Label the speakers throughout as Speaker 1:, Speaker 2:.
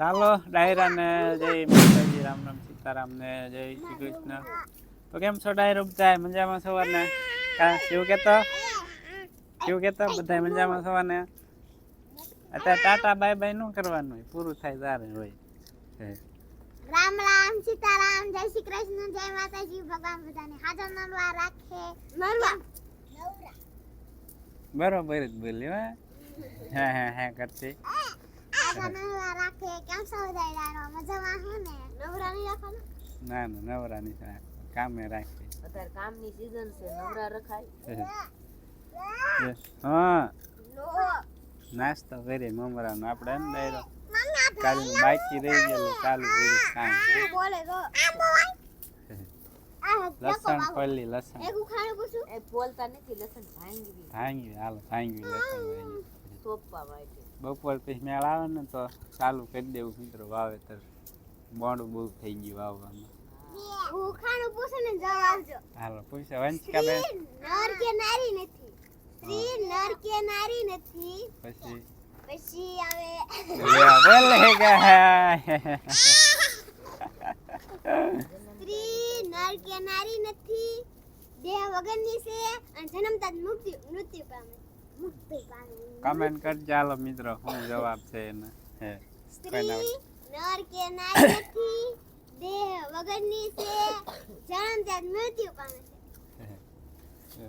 Speaker 1: ચાલો ડાયરા ને જય માતાજી રામ રામ સીતારામ ને જય શ્રી કૃષ્ણ. તો કેમ છો ડાયરો બધા મજામાં સવારને? કા કેવું કેતો? કેવું કેતો બધા મજામાં સવારને? અત્યારે ટાટા બાય બાયનું કરવાનું હોય પૂરું થાય તારે હોય. હે.
Speaker 2: રામ રામ સીતારામ જય શ્રી કૃષ્ણ જય માતાજી ભગવાન બધાને હાજર નરવા રાખે. નરવા. નવરા.
Speaker 1: બરોબર જ બોલ્યો હા? હા હા કરતી
Speaker 2: રાખે કેમ મજામાં હે ને? નવરા નહીં રાખવાનું
Speaker 1: ના ના કામે રાખે
Speaker 3: અત્યારે કામની સીઝન છે નવરા રખાય.
Speaker 1: હા
Speaker 2: નો
Speaker 1: નાસ્તો કરી મમરાનો. આપણે એમ
Speaker 2: આ
Speaker 1: કાલ બાકી રહી ગયેલું ચાલુ કર્યું કામ.
Speaker 2: બોલે તો
Speaker 1: લસણ પલ્લી લસણ.
Speaker 2: એક ઉખાડું પૂછું?
Speaker 3: એ બોલતા નથી લસણ ભાંગવી.
Speaker 1: ભાંગી હાલો ભાંગી લસણ ભાંગી.
Speaker 3: સોંપવા માટે.
Speaker 1: બપોર પછી મેળ આવે ને તો ચાલુ કરી દેવું મિત્રો વાવેતર. મોડું બહુ થઈ ગયું વાવવામાં. હાલો પૂછો વંચકા બેન.
Speaker 2: નર કે નારી નથી. સ્ત્રી નર કે નારી નથી.
Speaker 1: પછી?
Speaker 2: પછી આવે.
Speaker 1: બોલે ગયા
Speaker 2: સ્ત્રી નર કે નારી નથી. દેહ વગરની છે અને જન્મતા જ મૃત્યુ મૃત્યુ પામે.
Speaker 1: કમેન્ટ કર હાલો મિત્રો શું જવાબ છે એને. હે
Speaker 2: સ્ત્રી નર કે નારી દેહ વગરની છે જન્મતા જ મૃત્યુ પામે છે.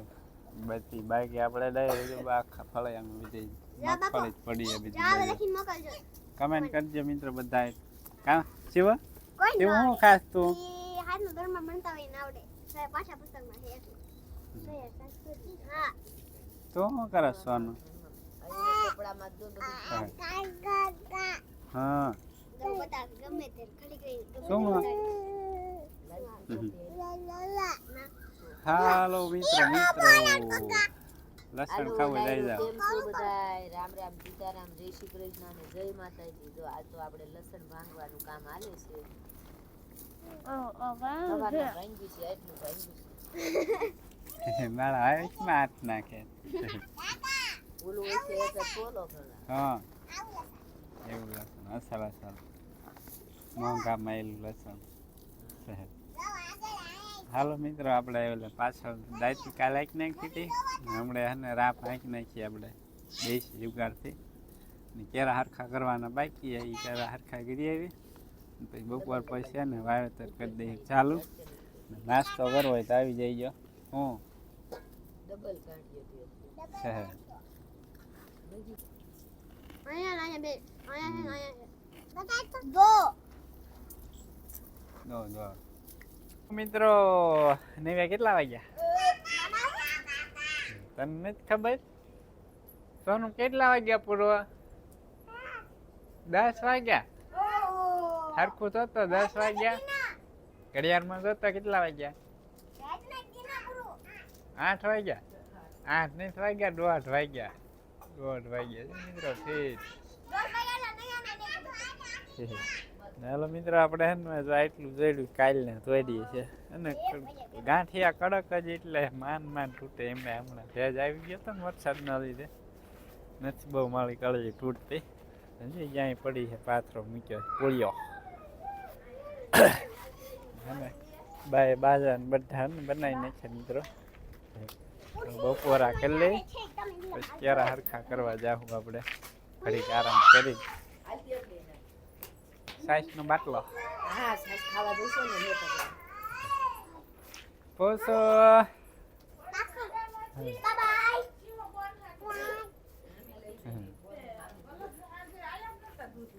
Speaker 1: બધી બાકી આપણે ડાયરેક્ટ આખા ફળિયામાં
Speaker 2: બીજી.
Speaker 1: મગફળી જ પડી
Speaker 2: મોકલજો.
Speaker 1: કમેન્ટ કરજો મિત્રો બધા કા શિવ? શિવ હું ખાસ તું?
Speaker 2: હાથનું ધર્મ ભણતા હોય ને આવડે. પાછા પુસ્તકમાં છે હા.
Speaker 1: તું શું કરે સોનું? હા.
Speaker 2: તે તે
Speaker 1: હાલો મિત્રો મિત્રો. લસણ ખાવું લઈ?
Speaker 3: રામ રામ સીતારામ જય શ્રી કૃષ્ણ અને જય માતાજી. જો આ તો આપણે લસણ ભાંગવાનું કામ હાલે ભાંગ્યું છે એટલું ભાંગ્યું છે.
Speaker 1: મારા હાથમાં હાથ નાખે હા એવું લસણ અસલ અસલ મોંઘામાં એલું લસણ હાલો મિત્રો આપણે એટલે પાછળ દાયતી કાલ હાંકી નાખી હતી હમણાં હને રાપ હાંકી નાખી આપણે દેશી જુગાડથી ને કેરા હરખા કરવાના બાકી એ કેરા હરખા કરી આવી પછી બપોર પછી ને વાવેતર કરી દઈએ ચાલુ નાસ્તો કરવો હોય તો આવી જઈજો હું
Speaker 3: ડબલ કાઢીએ તે
Speaker 1: છે
Speaker 2: અહીંયા અહીંયા બે અહીંયા છે ને અહીંયા છે દો
Speaker 1: દો દો મિત્રો નેવ્યા કેટલા વાગ્યા તને નથી ખબર સોનું કેટલા વાગ્યા પૂરો દસ વાગ્યા હરખું તો તો દસ વાગ્યા ઘડિયાળમાં તો તો કેટલા વાગ્યા આઠ વાગ્યા? આઠ નહીં વાગ્યા દોઢ વાગ્યા. દોઢ વાગ્યા. છે મિત્રો ઠીક. હાલો મિત્રો, આપણે હે ને જો આટલું જોડ્યું કાલને તોડીએ છે. અને ગાંઠિયા કડક જ એટલે માન માન તૂટે એમને હમણાં ભેજ આવી ગયો તો ને વરસાદના લીધે. નથી બહુ માળી કળજી તૂટતી. હજી ક્યાંય પડી છે પાથરો મૂક્યો છે, પોળિયો. અને બાય બાજા ને બધા ને બનાવી નાખ્યા મિત્રો. બપોરા કરી લઈ પછી ક્યારે હરખા કરવા જાઉં આપણે. ઘડીક આરામ કરી. સાઈઝનો બાટલો.
Speaker 3: હા સાસ ખાવા જઈશું ને લે
Speaker 1: પોસો.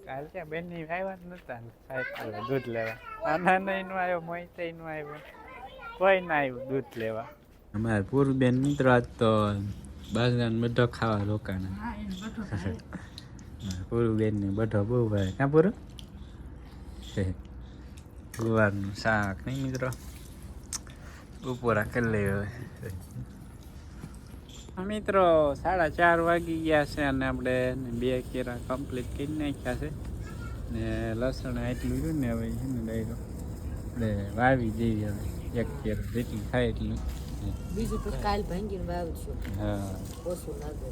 Speaker 1: કાલ ત્યાં બેનની આવ્યા જ નતા સાયકલ દૂધ લેવા. આના નહીં નું આવ્યો મોઈ નું આવ્યો. કોઈ ના આવ્યું દૂધ લેવા. અમારે પૂરું બેન મિત્રો આજ તો બાજરાને બધો ખાવા રોકાણા. પૂરું બેન ને બધો બહુ ભાઈ ક્યાં પૂરું ગુવારનું શાક નહીં મિત્રો? બપોરા કરી લઈએ મિત્રો સાડા ચાર વાગી ગયા છે અને આપણે બે કેરા કમ્પ્લીટ કરી નાખ્યા છે. ને લસણ આટલું રહ્યું ને હવે છે ને ડાયરો આપણે વાવી જઈએ હવે. એક કેરો જેટલું થાય એટલું.
Speaker 3: બીજું પછી કાલ ભાંગીને વાવશું ઓછું લાગે.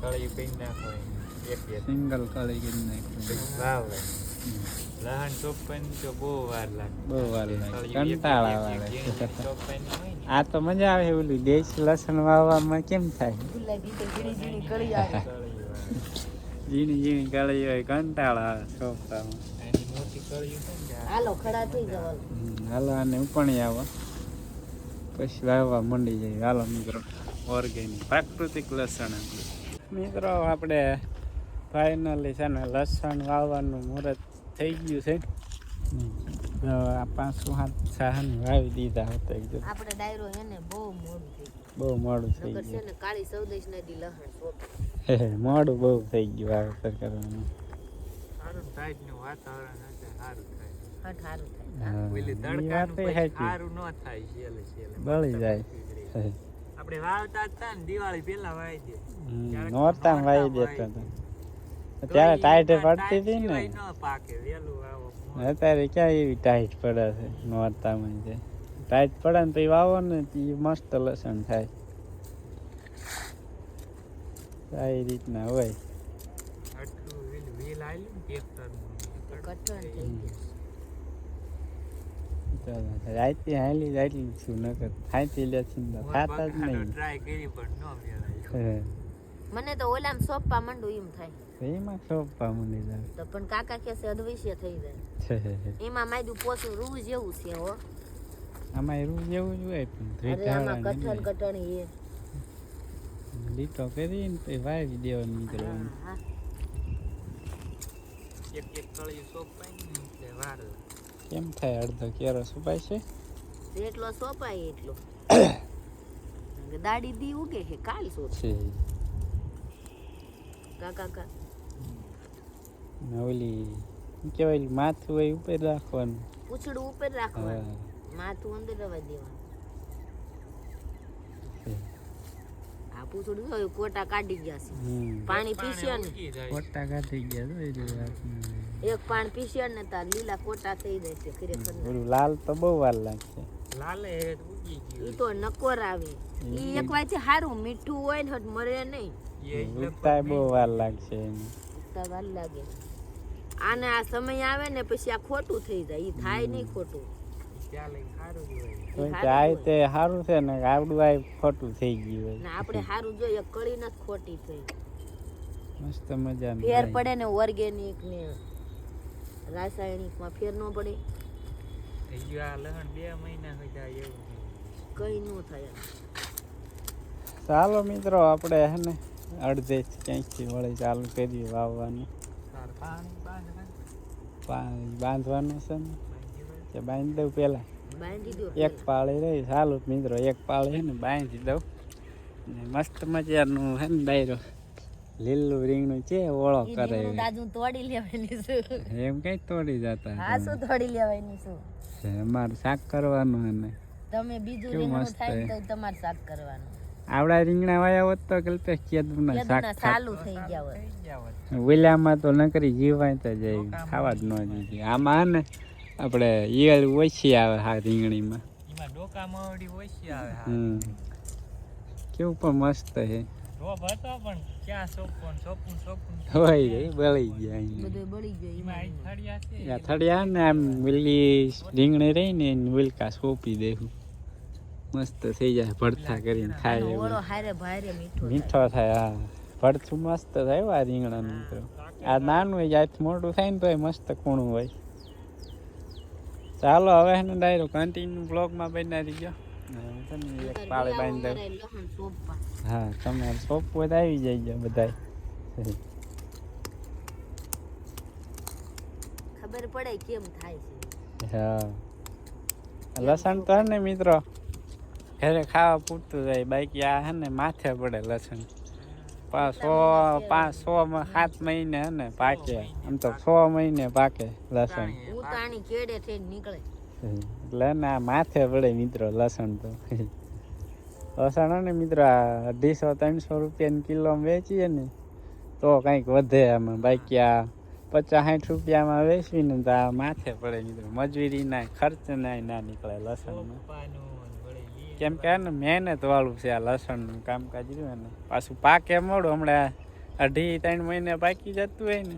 Speaker 1: કળી પી નાખો
Speaker 4: એક એક
Speaker 1: સિંગલ કળી કરી નાખ્યું.
Speaker 4: વાવ લહણ ચોપ્પન તો બહુ વાર લાગે.
Speaker 1: બહુ વાર કંટાળા વાળે આ તો મજા આવે ઓલું દેશ લસણ વાવવામાં કેમ થાય?
Speaker 3: ઝીણી ઝીણી કળી
Speaker 1: હોય કંટાળા આવે
Speaker 4: છે
Speaker 3: હાલો ખડા થઈ જવાનું.
Speaker 1: હાલો આને ઉપણી આવો. પછી વાવવા મંડી જાય. હાલો મિત્રો. ઓર્ગેનિક પ્રાકૃતિક લસણ મિત્રો આપણે ફાઇનલી છે ને લસણ વાવવાનું મુહૂર્ત થઈ ગયું છે. આ પાંચસો સાત સાહન વાવી દીધા હતા એકદમ
Speaker 3: આપણે ડાયરો એને બહુ મોડું
Speaker 1: બહુ મોડું થઈ ગયું.
Speaker 3: ને કાળી સૌદેશ નદી લહણ
Speaker 1: હે હે, મોડું બહુ થઈ ગયું વાવેતર કરવાનું.
Speaker 4: સારું ટાઈટનું વાતાવરણ હશે સારું થાય.
Speaker 3: હટ
Speaker 1: હા.
Speaker 4: સારું થાય.
Speaker 1: બળી જાય.
Speaker 4: આપણે વાવતા જ ને દિવાળી પહેલા વાવી દે.
Speaker 1: હમ, વાવી દેતા હતા. ત્યારે ટાઈટ પડતી હતી ને. અત્યારે ક્યાં એવી ટાઈટ પડે છે નોરતામાં જે. ટાઈટ પડે ને તો એ વાવો ને તો ઈ મસ્ત લસણ થાય. સારી રીતના હોય
Speaker 4: આટલું વ્હીલ વ્હીલ આલ્યું ને ટ્રેક્ટરનું
Speaker 3: એ કઠણ થઈ ગયું
Speaker 1: ચાલો રાતે હાલી રાતલી શું નકર. થાતી લે છે ને તો જ નહીં.
Speaker 4: ટ્રાય કરી પણ નો મેળાય.
Speaker 3: મને તો ઓલામ સોપા માંડું એમ થાય.
Speaker 1: એમાં સોપા મંડી જાય
Speaker 3: તો પણ કાકા કે છે અદવૈશ્ય થઈ જાય.
Speaker 1: છે.
Speaker 3: એમાં માયદું પોસું રૂ જેવું છે હો.
Speaker 1: આમાં રૂ જેવું જ હોય પણ
Speaker 3: અરે આમાં કઠણ કઠણ એ.
Speaker 1: લીટો કરીને પછી વાવી દેવાનું નીકળવાનું.
Speaker 4: એક એક કળી સોપાઈ ને વાર.
Speaker 1: કેમ થાય અડધો કેરો સુપાય છે?
Speaker 3: જેટલો સોપાય એટલો. દાડી દી ઉગે હે કાલ સોપે કાકા કા
Speaker 1: નવલી ઓલી કહેવાય માથું હોય ઉપર રાખવાનું.
Speaker 3: પૂછડું ઉપર રાખવાનું. માથું અંદર રવા દેવાનું
Speaker 1: છે.
Speaker 3: આ પૂછડું જોયું કોટા કાઢી ગયા છે. પાણી પીસ્યા ને.
Speaker 1: કોટા કાઢી ગયા તો એટલી વાત નહીં.
Speaker 3: એક પાણી પીસ્યા ને તાર લીલા કોટા થઈ જાય છે ખરેખર.
Speaker 1: લાલ તો બહુ વાર લાગશે.
Speaker 4: લાલે એ
Speaker 3: ઈ તો નકોર આવે. ઈ એક વાર છે સારું મીઠું હોય ને મરે નહીં.
Speaker 1: ઉગતા બહુ વાર લાગશે
Speaker 3: ઉગતા વાર લાગે. આને આ સમય આવે ને પછી આ ખોટું થઈ જાય. ઈ થાય નહીં ખોટું.
Speaker 4: ચાલે સારું જ હોય
Speaker 1: તો
Speaker 3: સારું
Speaker 1: છે ને આવડું આ ખોટું થઈ ગયું હોય.
Speaker 3: ને આપણે સારું જોઈએ કળી નથી ખોટી થઈ.
Speaker 1: મસ્ત મજા
Speaker 3: ફેર પડે ને ઓર્ગેનિક ને રાસાયણિકમાં ફેર ન પડે.
Speaker 4: થઈ ગયું આ લહણ બે મહિના થઈ જાય એવું
Speaker 3: કઈ ન થાય.
Speaker 1: ચાલો મિત્રો આપણે હે ને અડધે ક્યાંકથી વળી ચાલુ કરીએ વાવવાનું.
Speaker 4: પાણી બાંધવાનું
Speaker 1: છે ને?
Speaker 4: બાંધી
Speaker 1: બાંધી દઉં પહેલાં. એક પાળી રહી. સારું મિત્રો એક પાળી છે ને બાંધી દઉં. ને મસ્ત મજાનું છે ને ડાયરો લીલું રીંગણું છે ઓળો કરે
Speaker 3: તોડી લેવાની છું.
Speaker 1: એમ કઈ તોડી જતા
Speaker 3: હા શું તોડી લેવાની
Speaker 1: છું. અમારે શાક કરવાનું અને
Speaker 3: તમે બીજું રીંગણું થાય તો તમારે શાક કરવાનું.
Speaker 1: આવડા રીંગણા વાયા હોત તો કલ્પેશ કેદુના શાક
Speaker 3: ચાલુ થઈ ગયા
Speaker 4: હોત.
Speaker 1: ઓલામાં તો નકરી જીવાય તો જાય ખાવા જ ન દીધી. આમાં ને આપણે ઈયળ ઓછી આવે હા રીંગણીમાં.
Speaker 4: એમાં ડોકા મવડી ઓછી આવે હા.
Speaker 1: હમ. કેવું પણ મસ્ત છે.
Speaker 4: રોબ હતો પણ ક્યાં
Speaker 1: હોય બળી ગયા
Speaker 3: બધું. બળી ગયું
Speaker 4: એમાં.
Speaker 3: એમાં
Speaker 4: થળિયા છે.
Speaker 1: આ ને આમ ઓલી રીંગણી રહી ને એને સોપી સોંપી દેવું મસ્ત થઈ જાય ભરથા કરીને ખાય
Speaker 3: મીઠો થાય.
Speaker 1: મીઠો થાય હા. ભરથું મસ્ત થાય આ રીંગણાનું આ નાનું હોય જ્યાંથી મોટું થાય ને તો મસ્ત કૂણું હોય. ચાલો હવે એને ડાયરો કન્ટિન્યુ બ્લોગમાં બનાવી ગયો હું એક પાળે બાંધી દઉં
Speaker 3: અમારે લહણ સોંપવા.
Speaker 1: હા તમે સોપ હોય આવી જાય બધાય.
Speaker 3: ખબર પડે કેમ થાય છે.
Speaker 1: હા. લસણ તો હે ને મિત્રો ઘરે ખાવા પૂરતું જાય બાકી આ હે ને માથે પડે લસણ. પાંચ સો પાંચ સો સાત મહિને હે ને પાકે આમ તો સો મહિને પાકે લસણ.
Speaker 3: ઉતાણી કેડે થઈ નીકળે.
Speaker 1: એટલે ના માથે પડે મિત્રો લસણ તો. લસણ ને મિત્રો આ અઢીસો, ત્રણસો રૂપિયાની કિલો વેચીએ ને, તો કંઈક વધે આમાં. બાકી આ પચાસ સાઠ રૂપિયામાં વેચવીને તો માથે પડે મિત્રો. મજૂરી ના ખર્ચ ના ના નીકળે
Speaker 4: વળી
Speaker 1: કેમ કે ને મહેનત વાળું છે આ લસણનું કામકાજ રહ્યું ને પાછું પાકે મોડું. હમણાં અઢી ત્રણ મહિને પાકી જતું હોય ને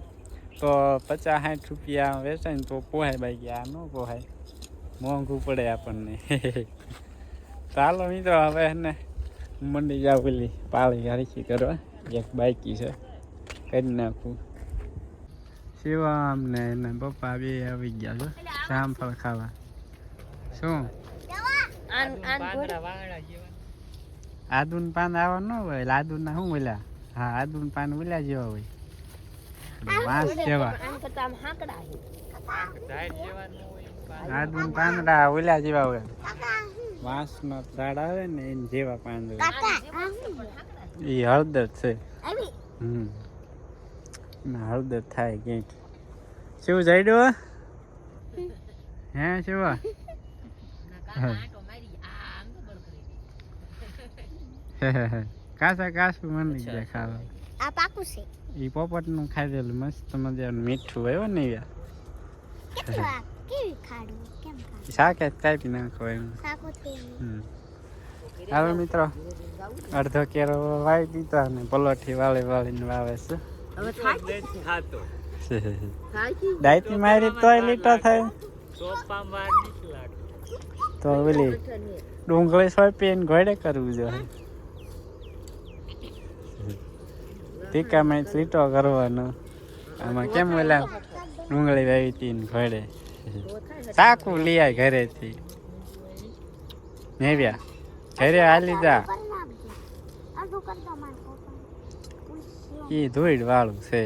Speaker 1: તો પચાસ સાઠ રૂપિયા વેચાય ને તો પોહાય ભાઈ ગયા. ન પોહાય. મોંઘું પડે આપણને. ચાલો મિત્રો હવે એને મંડી જાવ પેલી પાળી હરખી કરવા. એક બાઈકી છે. કરી નાખું. શિવામ ને એના પપ્પા બે આવી ગયા છો. જામફળ ખાવા. શું? આદુન પાન આવા ન હોય. આદુન ના શું બોલ્યા હા આદુન પાન બોલ્યા જેવા હોય. વાંસ જેવા. આદુન પાંદડા ઓલા જેવા હોય
Speaker 2: કાકા
Speaker 1: વાંસ નો ઝાડ આવે ને એને જેવા પાંદડા. એ હળદર છે. હમ. ના હળદર થાય ક્યાંક. શું જાડ્યો હે શું
Speaker 3: ના કાકા આંટો મારી આ આમ તો બળ કરી
Speaker 1: કાસા કાસ મળી ગયા ખાવા
Speaker 2: આ પાકું છે.
Speaker 1: એ પોપટનું ખાધેલું મસ્ત મજાનું મીઠું આવ્યો ને યાર. શાકે જ કાપી નાખો એમ. હમ. હાલો મિત્રો અડધો કેરો વાવી દીધો અને પલોઠી વાળી વાળીને વાવે છે. દાયતી મારી તોય લીટો થાય. તો ઓલી ડુંગળી સોંપીને ઘોડે કરવું જોઈએ. ટીકામાં ચીટો કરવાનો. આમાં કેમ ઓલા ડુંગળી વાવી હતી ને ઘડે સાકું લઈ આય ઘરેથી. નેવ્યા ઘરે હાલી જા.
Speaker 2: માર પપ્પા
Speaker 1: એ ધૂળ વાળું છે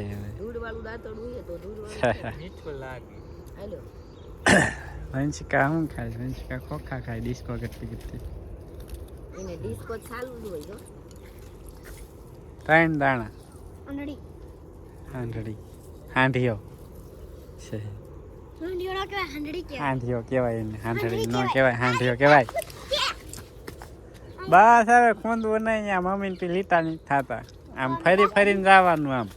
Speaker 1: વંશિકા શું ખાય? વંશિકા ખોખા ખાય ડિસ્કો કરતી કરતી. ત્રણ દાણા. હાંઢીઓ છે
Speaker 2: હંડીઓ કહેવાય
Speaker 1: એને હાંઢળી ન કહેવાય હાંઢીઓ કહેવાય બસ હવે ખૂંદવું નહીં અહીંયા મમ્મીને પી લીટા નહીં થતા આમ ફરી ફરીને જવાનું આમ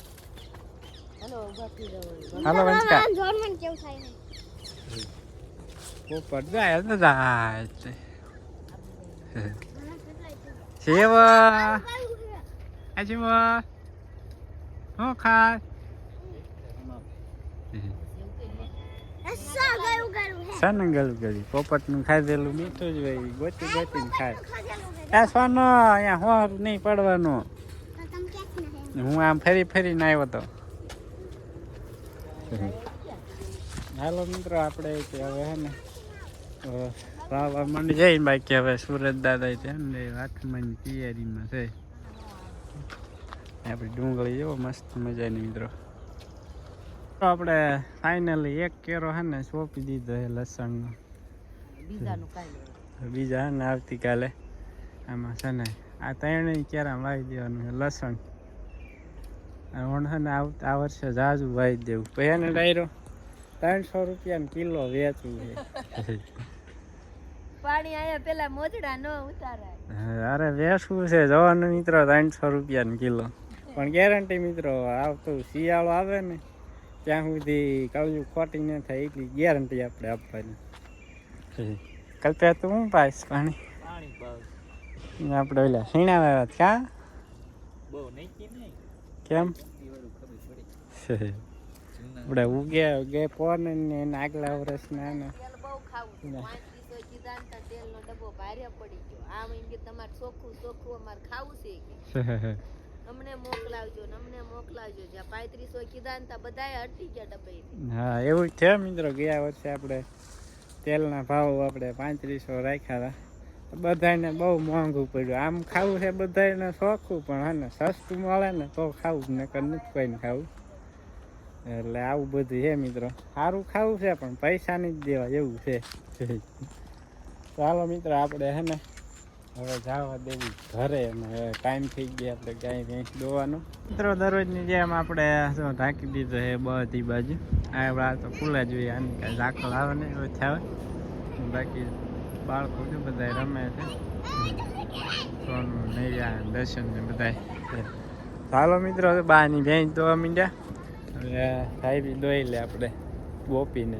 Speaker 3: હાલો ઊભા થઈ જાવ
Speaker 1: હાલો વંશિકા
Speaker 2: જોરમન કેવું થાય છે
Speaker 1: ઉપર જાય તો જાય તે.
Speaker 2: મને કેટલાય છે.
Speaker 1: શિવ
Speaker 2: કયું છે?
Speaker 1: આ શિવ શું ખાય. સન ગળું ગળી પોપટનું ખાધેલું મીઠું જ હોય ગોતી ગોતીને ખાય. આ સોનો અહીંયા હોર નહીં પડવાનું.
Speaker 2: તો તમે ક્યાંથી ના હે
Speaker 1: આમ ફરી ફરીને આવ્યો તો. હાલો મિત્રો આપણે કે હવે હે ને અ, વાવવા જઈને બાકી હવે સુરત દાદા છે ને એ હાથમાંની તૈયારીમાં છે. આપણી ડુંગળી જેવો મસ્ત મજાની મિત્રો. તો આપણે ફાઇનલી એક કેરો હે ને સોંપી દીધો છે લસણનો. બીજા હે ને આવતીકાલે આમાં છે ને આ ત્રણેય કેરા વાવી દેવાનું લસણ. ને આવ આ વર્ષે જાજુ વાવી દેવું. પછી એને ડાયરો ત્રણસો રૂપિયાનો કિલો વેચવું છે.
Speaker 3: પાણી આયા પેલા મોજડા ન ઉતારાય.
Speaker 1: અરે વેચવું છે. જવાનું મિત્રો ત્રણસો રૂપિયા કિલો. પણ ગેરંટી મિત્રો આવતું શિયાળો આવે ને ત્યાં સુધી કળજું ખોટી ન થાય એટલી ગેરંટી આપણે આપવાની. કલ્પ્યા તું હું પાઈશ પાણી?
Speaker 4: પાણી
Speaker 1: આપણે ઓલા સીણા વાવ્યા ક્યાં કેમ? આપણે ઉગે ઉગે પોન ને એના આગલા વર્ષના ને.
Speaker 3: ડબ્બો ભારે પડી ગયો. આમ એમ કે તમારે ચોખ્ખું ચોખ્ખું અમારે ખાવું છે કે? અમને મોકલાવજો અમને મોકલાવજો. જ્યાં પાંત્રીસો કીધા ને બધાએ
Speaker 1: હા, એવું છે મિત્રો, ગયા વર્ષે આપણે તેલના ભાવ આપણે પાંત્રીસો રાખ્યા હતા. બધાને બહુ મોંઘું પડ્યું. આમ ખાવું છે બધાને શોખું, પણ હા ને, સસ્તું મળે ને તો ખાવું ને કર નથી કોઈને ખાવું. એટલે આવું બધું છે મિત્રો. સારું ખાવું છે, પણ પૈસા નહીં જ દેવા એવું છે. ચાલો મિત્રો, આપણે હે ને હવે જવા દેવી ઘરે ટાઈમ થઈ ગયા આપણે ગાય ભેંસ દોવાનો. મિત્રો, દરરોજની જેમ આપણે શું ઢાંકી દીધો છે બધી બાજુ. આ તો ખુલ્લા જોઈએ આની કાંઈ ઝાકળ આવે ને એવું થાય બાકી બાળકો છે બધા રમે છે. સોનું નૈયા દર્શન ને બધા ચાલો મિત્રો, બાની ભેંસ દોવા મીંડ્યા. હવે સાહેબી દોઈ લે આપણે બોપીને